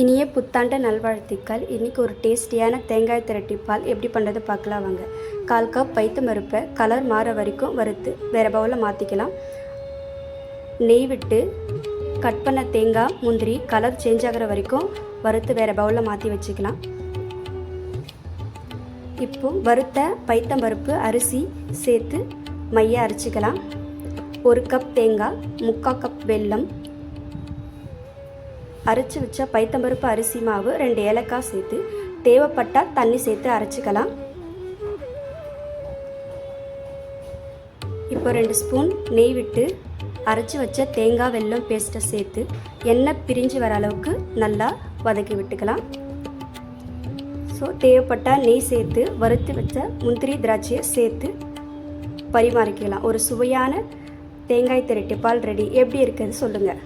இனிய புத்தாண்டு நல்வாழ்த்துக்கள். இன்றைக்கி ஒரு டேஸ்டியான தேங்காய் திரட்டி பால் எப்படி பண்ணுறது பார்க்கலாம் வாங்க. கால் கப் பைத்தம் மறுப்பை கலர் மாற வரைக்கும் வறுத்து வேறு பவுலில் மாற்றிக்கலாம் நெய் விட்டு கட் பண்ண தேங்காய் முந்திரி கலர் சேஞ்ச் ஆகிற வரைக்கும் வறுத்து வேறு பவுலில் மாற்றி வச்சுக்கலாம். இப்போ வறுத்த பைத்தம் பருப்பு அரிசி சேர்த்து மைய அரைச்சிக்கலாம். ஒரு கப் தேங்காய் முக்கால் கப் வெல்லம் அரைச்சி வச்ச பைத்தம்பருப்பு அரிசி மாவு ரெண்டு ஏலக்காய் சேர்த்து தேவைப்பட்டால் தண்ணி சேர்த்து அரைச்சிக்கலாம். இப்போ ரெண்டு ஸ்பூன் நெய் விட்டு அரைச்சி வச்ச தேங்காய் வெல்லம் பேஸ்ட்டை சேர்த்து எண்ணெய் பிரிஞ்சு வர அளவுக்கு நல்லா வதக்கி விட்டுக்கலாம். ஸோ தேவைப்பட்டால் நெய் சேர்த்து வறுத்து வச்ச முந்திரி திராட்சையை சேர்த்து பரிமாறிக்கலாம். ஒரு சுவையான தேங்காய் திரட்டி பால் ரெடி. எப்படி இருக்குதுன்னு சொல்லுங்கள்